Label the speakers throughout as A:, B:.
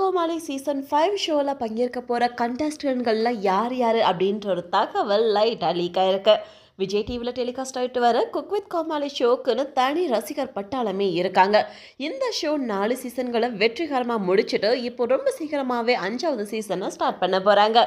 A: கோமாளி season five ஷோவில் பங்கேற்க போகிற கண்டஸ்டன்ட்களில் யார் யார் அப்படின்ற ஒரு தகவல் லைட்டாக லீக் ஆயிருக்கு. விஜய் டிவியில் டெலிகாஸ்ட் ஆகிட்டு வர குக் வித் கோமாளி ஷோக்குன்னு தனி ரசிகர் பட்டாளமே இருக்காங்க. இந்த ஷோ நாலு சீசன்களை வெற்றிகரமாக முடிச்சுட்டு இப்போ ரொம்ப சீக்கிரமாகவே அஞ்சாவது சீசனை ஸ்டார்ட் பண்ண போகிறாங்க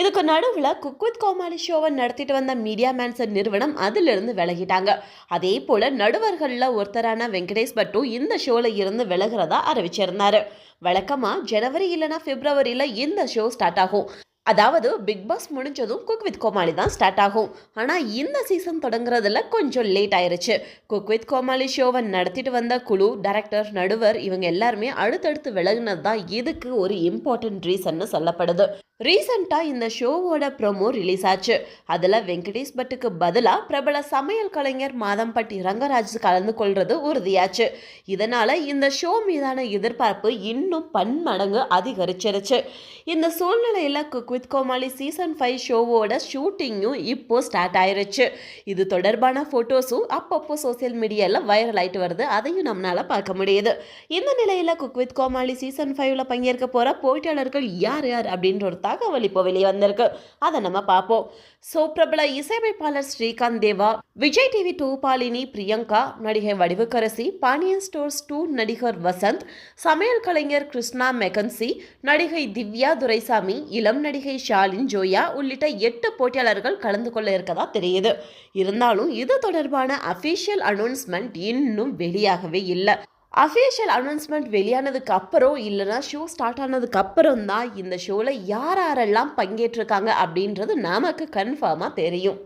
A: இதுக்கு நடுவில் குக் வித் கோமாளி ஷோவை நடத்திட்டு வந்த மீடியா மேன்சன் நிறுவனம் அதிலிருந்து விலகிட்டாங்க. அதே போல் நடுவர்களில் ஒருத்தரான வெங்கடேஷ் பட்டு இந்த ஷோவில் இருந்து விலகிறதா அறிவிச்சிருந்தாரு. வழக்கமாக ஜனவரி இல்லைனா பிப்ரவரியில் இந்த ஷோ ஸ்டார்ட் ஆகும். அதாவது பிக் பாஸ் முடிஞ்சதும் குக் வித் கோமாளி தான் ஸ்டார்ட் ஆகும். ஆனால் இந்த சீசன் தொடங்குறதுல கொஞ்சம் லேட் ஆயிருச்சு. குக் வித் கோமாளி ஷோவை நடத்திட்டு வந்த குழு டைரக்டர் நடுவர் இவங்க எல்லாருமே அடுத்தடுத்து விலகினது தான் இதுக்கு ஒரு இம்பார்ட்டன்ட் ரீசன்னு சொல்லப்படுது. ரீசண்டாக இந்த ஷோவோட ப்ரோமோ ரிலீஸ் ஆச்சு அதில் வெங்கடேஷ் பட்டுக்கு பதிலாக பிரபல சமையல் கலைஞர் மாதம்பட்டி ரங்கராஜ் கலந்து கொள்வது உறுதியாச்சு. இதனால் இந்த ஷோ மீதான எதிர்பார்ப்பு இன்னும் பன்மடங்கு அதிகரிச்சிருச்சு. இந்த சூழ்நிலையில் cook with Comali season five ஷோவோட ஷூட்டிங்கும் இப்போ ஸ்டார்ட் ஆயிருச்சு. இது தொடர்பான ஃபோட்டோஸும் அப்பப்போ சோசியல் மீடியாவில் வைரல் ஆகிட்டு வருது. அதையும் நம்மளால் பார்க்க முடியுது. இந்த நிலையில் குக் வித் கோமாளி சீசன் ஃபைவ்ல பங்கேற்க போகிற போட்டியாளர்கள் யார் யார் அப்படின்ற ஒரு தகவல் இப்போ வெளியே வந்திருக்கு. அதை நம்ம பார்ப்போம். ஸோ பிரபல இசையமைப்பாளர் ஸ்ரீகாந்த் தேவா விஜய் டிவி டூ பாலினி பிரியங்கா நடிகை வடிவுக்கரசி பாண்டியன் ஸ்டோர்ஸ் டூ நடிகர் வசந்த் சமையல் கலைஞர் கிருஷ்ணா மெகன்சி நடிகை திவ்யா துரைசாமி இளம் நடிகை ஷாலின் ஜோயா உள்ளிட்ட எட்டு போட்டியாளர்கள் கலந்து கொள்ள இருக்கதா தெரியுது. இருந்தாலும் இது தொடர்பான அஃபீஷியல் அனௌன்ஸ்மெண்ட் இன்னும் வெளியாகவே இல்லை. அஃபிஷியல் அனௌன்ஸ்மெண்ட் வெளியானதுக்கு அப்புறம் இல்லைனா ஷோ ஸ்டார்ட் ஆனதுக்கு அப்புறம் தான் இந்த ஷோவில் யார் யாரெல்லாம் பங்கேற்றிருக்காங்க அப்படின்றது நமக்கு கன்ஃபார்மாக தெரியும்.